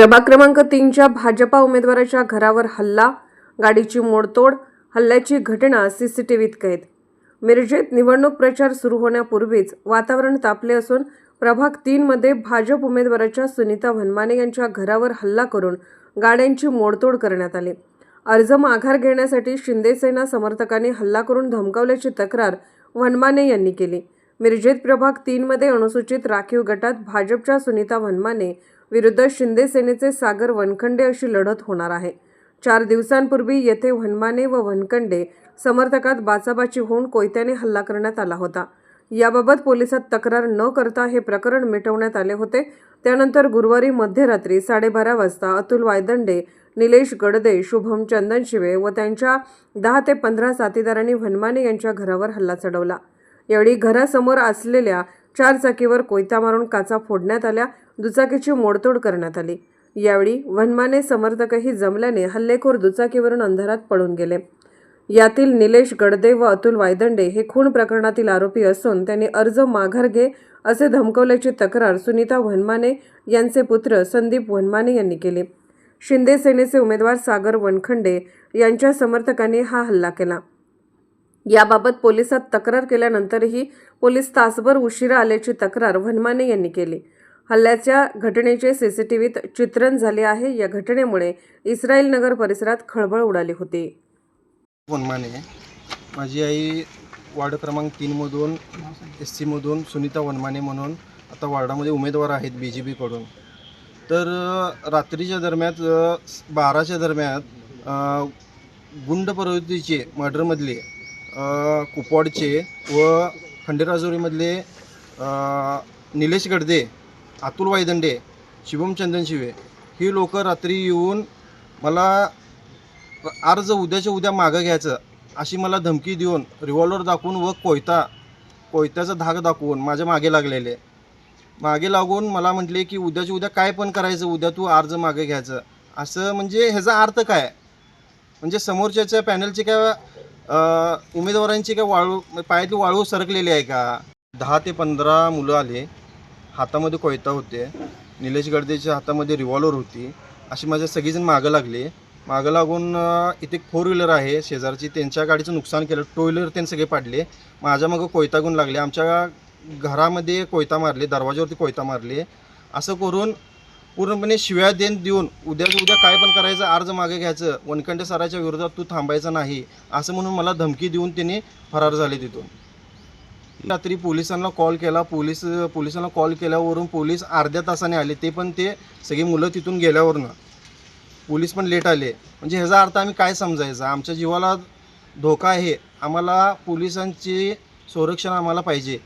प्रभाग क्रमांक तीनच्या भाजपा उमेदवाराच्या घरावर हल्ला गाडीची मोडतोड हल्ल्याची घटना सीसीटीव्हीत कैद मिरजेत निवडणूक प्रचार सुरू होण्यापूर्वीच वातावरण तापले असून प्रभाग तीनमध्ये भाजप उमेदवाराच्या सुनीता वनमाने यांच्या घरावर हल्ला करून गाड्यांची मोडतोड करण्यात आली. अर्ज माघार घेण्यासाठी शिंदेसेना समर्थकांनी हल्ला करून धमकावल्याची तक्रार वनमाने यांनी केली. मिरजेत प्रभाग तीनमध्ये अनुसूचित राखीव गटात भाजपच्या सुनीता वनमाने विरुद्ध शिंदे सेनेचे सागर वनखंडे अशी लढत होणार आहे. चार दिवसांपूर्वी येथे वनमाने व वनखंडे समर्थकात बाचाबाची होऊन कोयत्याने हल्ला करण्यात आला होता. याबाबत पोलिसात तक्रार न करता हे प्रकरण मिटवण्यात आले होते. त्यानंतर गुरुवारी मध्यरात्री साडेबारा वाजता अतुल वायदंडे निलेश गडदे शुभम चंदनशिवे व त्यांच्या दहा ते पंधरा साथीदारांनी वनमाने यांच्या घरावर हल्ला चढवला. यावेळी घरासमोर असलेल्या चार चाकीवर कोयता मारून काचा फोडण्यात आल्या दुचाकीची मोडतोड करण्यात आली. यावेळी वनमाने समर्थकही जमल्याने हल्लेखोर दुचाकीवरून अंधारात पळून गेले. यातील निलेश गडदे व अतुल वायदंडे हे खून प्रकरणातील आरोपी असून त्यांनी अर्ज माघार घे असे धमकवल्याची तक्रार सुनीता वनमाने यांचे पुत्र संदीप वनमाने यांनी केली. शिंदे सेनेचे उमेदवार सागर वनखंडे यांच्या समर्थकांनी हा हल्ला केला. याबाबत पोलिसात तक्रार केल्यानंतरही पोलीस तासभर उशिरा आल्याची तक्रार वनमाने यांनी केली. हल्ल्याच्या घटनेचे सीसीटीव्हीत चित्रण झाले आहे. या घटनेमुळे इस्रायल नगर परिसरात खळबळ उडाली होती. वनमाने माझी आई वार्ड क्रमांक तीनमधून एस सीमधून सुनीता वनमाने म्हणून आता वार्डामध्ये उमेदवार आहेत बी जे पीकडून. तर रात्रीच्या दरम्यान बाराच्या दरम्यान गुंड प्रवृत्तीचे मर्डरमधले कुपवाडचे व खंडेराजोरीमधले निलेश गडदे अतुल वायदंडे शिवम चंदनशिवे ही लोक रात्री येऊन मला अर्ज उद्याच्या उद्या मागं घ्यायचं अशी मला धमकी देऊन रिव्हॉल्वर दाखवून व कोयता कोयत्याचा धाग दाखवून माझ्या मागे लागलेले. मागे लागून मला म्हटले की उद्याच्या उद्या काय पण करायचं उद्या तू अर्ज मागे घ्यायचं. असं म्हणजे ह्याचा अर्थ काय? म्हणजे समोरच्याच्या पॅनलचे काय उमेदवारांची काय वाळू म्हणजे पायातली वाळू सरकलेली आहे का? दहा ते पंधरा मुलं आले हातामध्ये कोयता होते निलेश गडदेच्या हातामध्ये रिव्हॉल्वर होती. अशी माझ्या सगळीजण मागं लागले. मागं लागून इथे एक फोर व्हीलर आहे शेजारची त्यांच्या गाडीचं नुकसान केलं टू व्हीलर त्यांनी सगळे पाडले. माझ्या मागं कोयता गुण लागले. आमच्या घरामध्ये कोयता मारले दरवाज्यावरती कोयता मारले. असं करून पूर्णपणे शिव्या देण देऊन उद्याच उद्या काय पण करायचं अर्ज मागे घ्यायचं वनखंडे सराच्या विरोधात तू थांबायचं नाही असं म्हणून मला धमकी देऊन त्यांनी फरार झाले तिथून. रात्री पोलिसांना कॉल केला पोलीस पोलिसांना कॉल केल्यावरून पोलीस अर्ध्या तासाने आले ते पण ते सगळी मुलं तिथून गेल्यावरनं. पोलीस पण लेट आले. म्हणजे ह्याचा अर्थ आम्ही काय समजायचा? आमच्या जीवाला धोका आहे. आम्हाला पोलिसांची संरक्षण आम्हाला पाहिजे.